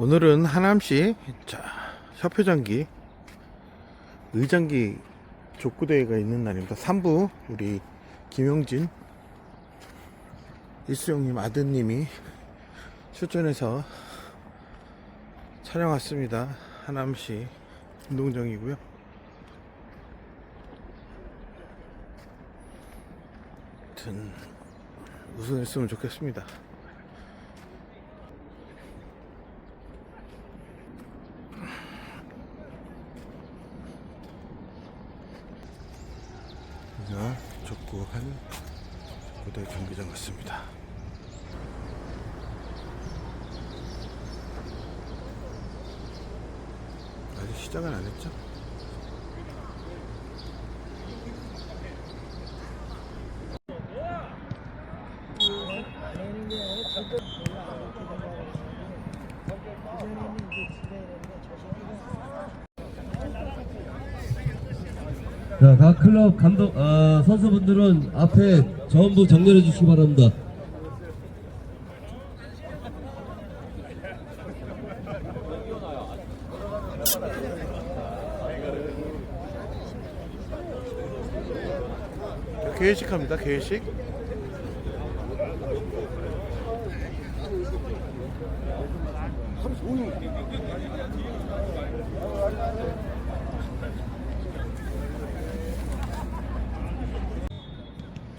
오늘은 하남시 자, 협회장기 의장기 족구대회가 있는 날입니다. 3부 우리 김용진 일수영님 아드님이 출전해서 촬영 왔습니다. 하남시 운동장이고요. 우승했으면 좋겠습니다. 여기가 족구한 고대 경기장 같습니다. 아직 시작은 안 했죠? 자, 각 클럽 감독, 아, 선수분들은 앞에 전부 정렬해 주시기 바랍니다. 개회식 합니다. 개회식.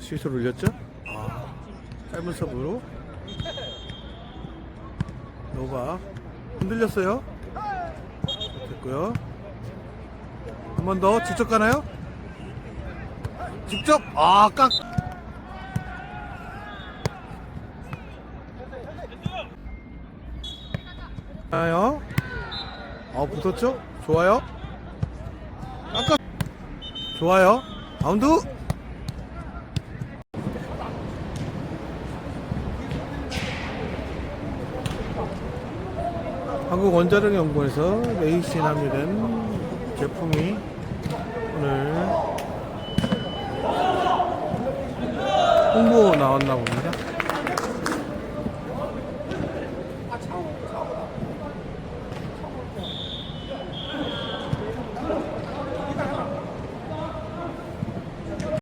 시술 올렸죠? 아, 짧은 서브로 노바 흔들렸어요. 됐고요. 한 번 더 직접 가나요? 직접 아 깍. 아요. 아 붙었죠? 좋아요. 아까 좋아요. 바운드. 한국원자력연구원에서 메이신 함유된 제품이 오늘 홍보 나왔나 봅니다.